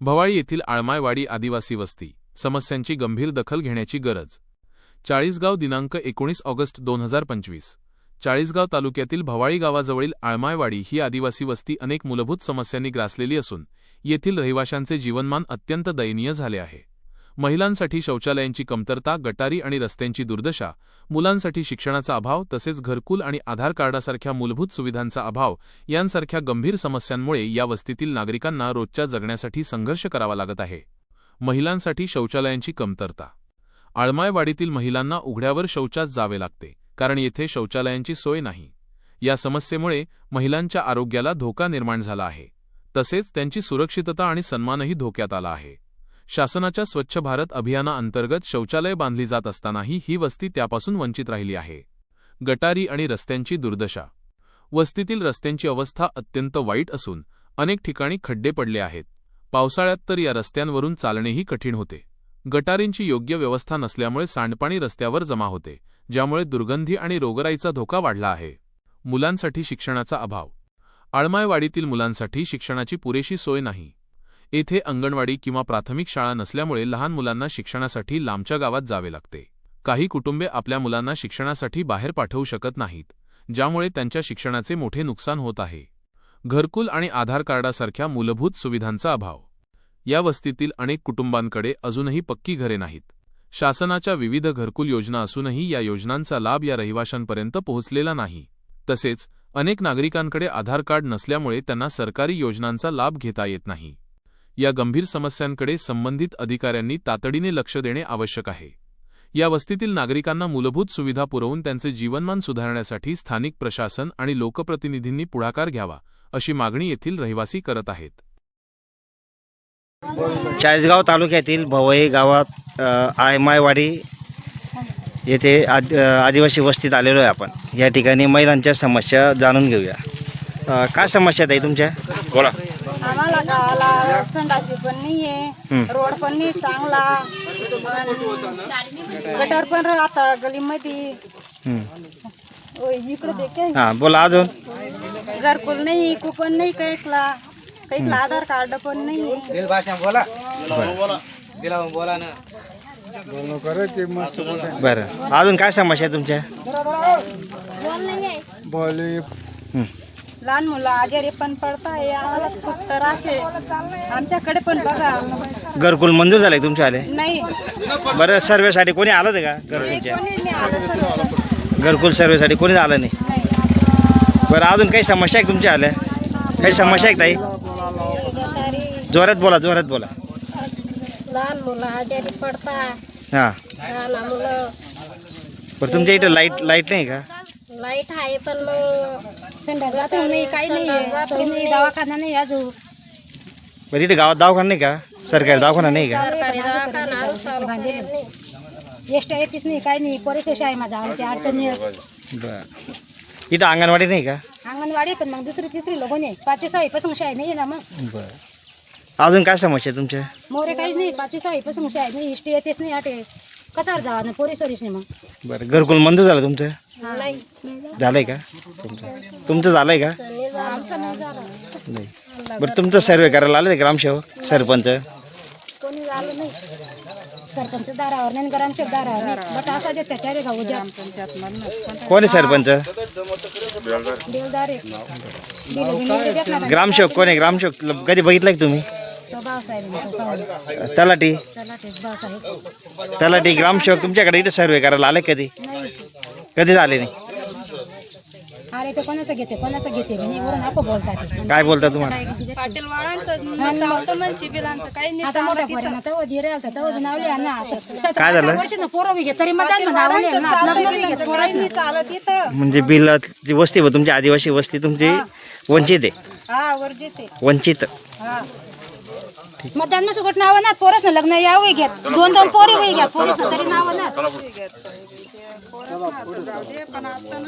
भवाळी येथील आळमायवाडी आदिवासी वस्ती. समस्यांची गंभीर दखल घेण्याची गरज. चाळीसगाव दिनांक एकोणीस ऑगस्ट दोन हजार पंचवीस. चाळीसगाव तालुक्यातील भवाळी गावाजवळील आळमायवाडी ही आदिवासी वस्ती अनेक मूलभूत समस्यांनी ग्रासलेली असून येथील रहिवाशांचे जीवनमान अत्यंत दयनीय झाले आहे. महिलांसाठी शौचालयांची कमतरता गटारी आणि रस्त्यांची दुर्दशा मुलांसाठी शिक्षणाचा अभाव तसेच घरकुल आणि आधार कार्डासारख्या मूलभूत सुविधांचा अभाव यांसारख्या गंभीर समस्यांमुळे या वस्तीतील नागरिकांना रोजच्या जगण्यासाठी संघर्ष करावा लागत आहे. महिलांसाठी शौचालयांची कमतरता. आळमायवाडीतील महिलांना उघड्यावर शौचास जावे लागते कारण येथे शौचालयांची सोय नाही. या समस्येमुळे महिलांच्या आरोग्याला धोका निर्माण झाला आहे. तसेच त्यांची सुरक्षितता आणि सन्मानही धोक्यात आला आहे. शासनाच्या स्वच्छ भारत अभियानाअंतर्गत शौचालय बांधली जात असतानाही ही वस्ती त्यापासून वंचित राहिली आहे. गटारी आणि रस्त्यांची दुर्दशा. वस्तीतील रस्त्यांची अवस्था अत्यंत वाईट असून अनेक ठिकाणी खड्डे पडले आहेत. पावसाळ्यात तर या रस्त्यांवरून चालणेही कठीण होते. गटारींची योग्य व्यवस्था नसल्यामुळे सांडपाणी रस्त्यावर जमा होते ज्यामुळे दुर्गंधी आणि रोगराईचा धोका वाढला आहे. मुलांसाठी शिक्षणाचा अभाव. आळमायवाडीतील मुलांसाठी शिक्षणाची पुरेशी सोय नाही. येथे अंगणवाडी किंवा प्राथमिक शाळा नसल्यामुळे लहान मुलांना शिक्षणासाठी लांबच्या गावात जावे लागते. काही कुटुंबे आपल्या मुलांना शिक्षणासाठी बाहेर पाठवू शकत नाहीत ज्यामुळे त्यांच्या शिक्षणाचे मोठे नुकसान होत आहे. घरकुल आणि आधार कार्डासारख्या मूलभूत सुविधांचा अभाव. या वस्तीतील अनेक कुटुंबांकडे अजूनही पक्की घरे नाहीत. शासनाच्या विविध घरकुल योजना असूनही या योजनांचा लाभ या रहिवाशांपर्यंत पोहोचलेला नाही. तसेच अनेक नागरिकांकडे आधार कार्ड नसल्यामुळे त्यांना सरकारी योजनांचा लाभ घेता येत नाही. या गंभीर समस्यांकडे संबंधित अधिकाऱ्यांनी तातडीने लक्ष देणे आवश्यक आहे. या वस्तीतील नागरिकांना मूलभूत सुविधा पुरवून त्यांचे जीवनमान सुधारण्यासाठी स्थानिक प्रशासन आणि लोकप्रतिनिधींनी पुढाकार घ्यावा अशी मागणी येथील रहिवासी करत आहेत. चाळीसगाव तालुक्यातील भवई गावात आयमायवाडी येथे आद आदिवासी वस्तीत आलेलो आहे आपण. या ठिकाणी महिलांच्या समस्या जाणून घेऊया. काय समस्या आहे तुमच्या? बोला. आम्हाला गावाला संडाशी पण नाही आहे रोड पण नाही चांगला. गटर पण आता गलीमध्ये. हं. ओय, इकडे देखे हां बोला अजून. घरकुल नाही कुपन नाही कैकला कैकला आधार कार्ड पण नाही. बरं. अजून काय समस्या आहे तुमच्या. लहान मुलं आजारी पण पडताय आम्हाला खूप त्रास आहे. आमच्याकडे पण बघा. घरकुल मंजूर झाले तुमच्या आले? नाही. बरं सर्वेसाठी कोणी आलं होतं का घरकुलच्या? कोणी नाही आलं सर्व. घरकुल सर्वेसाठी कोणी आलं नाही. बरं अजून काही समस्या आहे तुमच्या आल्या? काही समस्या आहे ताई? जोरात बोला जोरात बोला. लहान मुलं आजारी पडतात हां. लहान मुलं. बरं तुमच्या इथं लाइट लाइट नाही का? लाइट आहे पण मग संडास बाथरूम नाही काही नाही. आहे. सोय नाही दवाखाना नाही अजून. बरं इथे गावात दवाखाना नाही का? सरकारी दवाखाना नाही का? सरकारी दवाखाना चालू बांधलेलं. नाही. येतीच नाही काही नाही. परिस्थिती आहे माझा आवडते अडचणी. बरं. इथं अंगणवाडी नाही का? अंगणवाडी पण मग दुसरी तिसरी लोक नाही. पाचवी सहावीपासून शाळा नाही ना मग. बरं. अजून काय समस्या आहे तुमच्या? मोरे काहीच नाही. पाचवी सहावीपासून शाळा नाही. इष्टी येतेच नाही आटे कसार जावा ना पोरी सोरीच नाही मग. बरं घरकुल मंजूर झालं तुमचं? नाही. झालंय का? तुमचं. तुमचं झालंय का? नाही. झालं. झालं बरं तुमचं सर्वे करायला आले ग्रामसेवक सरपंच? कोणी झालं नाही. सरपंच दारावर नाही ग्रामच्या दारावर नाही. बट असा जे त्याच्या गाव उद्या कोण आहे सरपंच? देवदारे दिले बिले भेटला ना. ग्रामसेवक कोण आहे? ग्रामसेवक कधी बघितलं का तुम्ही? तो पाहून. तलाठी? तेच भाऊसाहेब. तलाठी ग्रामसेवक तुमच्याकडे इथं सर्वे करायला आले कधी? नाही. कधीच आले नाही? अरे ते कोणाचं घेते कोणाचं घेते? मी वरून आपण बोलतात काय बोलता तुम्हाला? पाटील वाळांचं चालतं म्हणजे बिलांचं काही नाही आता मोठ्या पोरांना तव धीरे आलता तव नावले ना असं काय झालं? वर्षानं पोरं बी घेत तरी मतदान नावले लग्न बी घेत पोरं नाही चालत इथं. म्हणजे बिल जी वस्ती ब तुमची आदिवासी वस्ती तुमची वंचित आहे. हा वंचित. हा. मतदान सुगट नाव ना पोरच ना लग्न यावं घेत. दोन दोन पोरी वय घ्या पोरी तरी नाव ना पोरच ना आता जाऊ दे पण आता